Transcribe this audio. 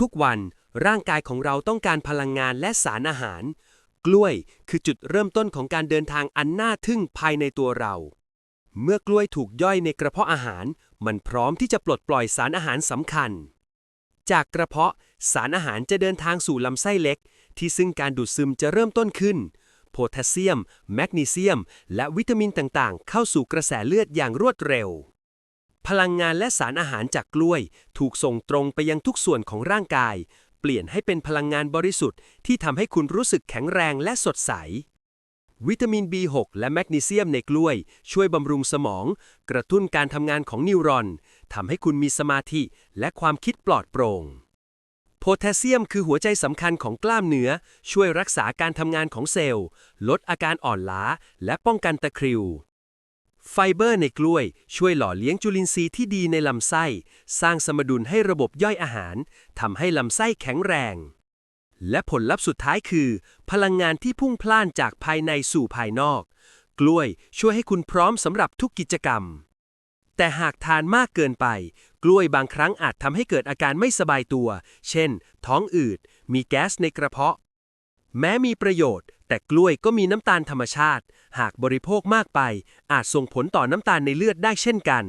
ทุกๆวันร่างกายของเราต้องการพลังงานและสารอาหาร กล้วยคือจุดเริ่มต้นของการเดินทางอันน่าทึ่งภายในตัวเรา เมื่อกล้วยถูกย่อยในกระเพาะอาหาร มันพร้อมที่จะปลดปล่อยสารอาหารสำคัญ จากกระเพาะสารอาหารจะเดินทางสู่ลำไส้เล็ก ที่ซึ่งการดูดซึมจะเริ่มต้นขึ้น โพแทสเซียม แมกนีเซียม และวิตามินต่างๆ เข้าสู่กระแสเลือดอย่างรวดเร็ว พลังงานและสารอาหารจากกล้วย ถูกส่งตรงไปยังทุกส่วนของร่างกาย เปลี่ยนให้เป็นพลังงานบริสุทธิ์ที่ทำให้คุณรู้สึกแข็งแรงและสดใส วิตามิน B6 และแมกนีเซียมในกล้วย ช่วยบำรุงสมอง กระตุ้นการทำงานของนิวรอนทำให้คุณมีสมาธิและความคิดปลอดโปร่งโพแทสเซียมคือหัวใจสำคัญของกล้ามเนื้อ ช่วยรักษาการทำงานของเซลล์ ลดอาการอ่อนล้า และป้องกันตะคริว ไฟเบอร์ในกล้วยช่วยหล่อเลี้ยงจุลินทรีย์ที่ดีในลำไส้ สร้างสมดุลให้ระบบย่อยอาหารทำให้ลำไส้แข็งแรง และผลลัพธ์สุดท้ายคือ พลังงานที่พุ่งพล่านจากภายในสู่ภายนอก กล้วยช่วยให้คุณพร้อมสำหรับทุกกิจกรรม แต่หากทานมากเกินไป กล้วยบางครั้งอาจทำให้เกิดอาการไม่สบายตัว เช่น ท้องอืด มีแก๊สในกระเพาะ แม้มีประโยชน์ แต่กล้วยก็มีน้ำตาลธรรมชาติ หากบริโภคมากไป อาจส่งผลต่อน้ำตาลในเลือดได้เช่นกัน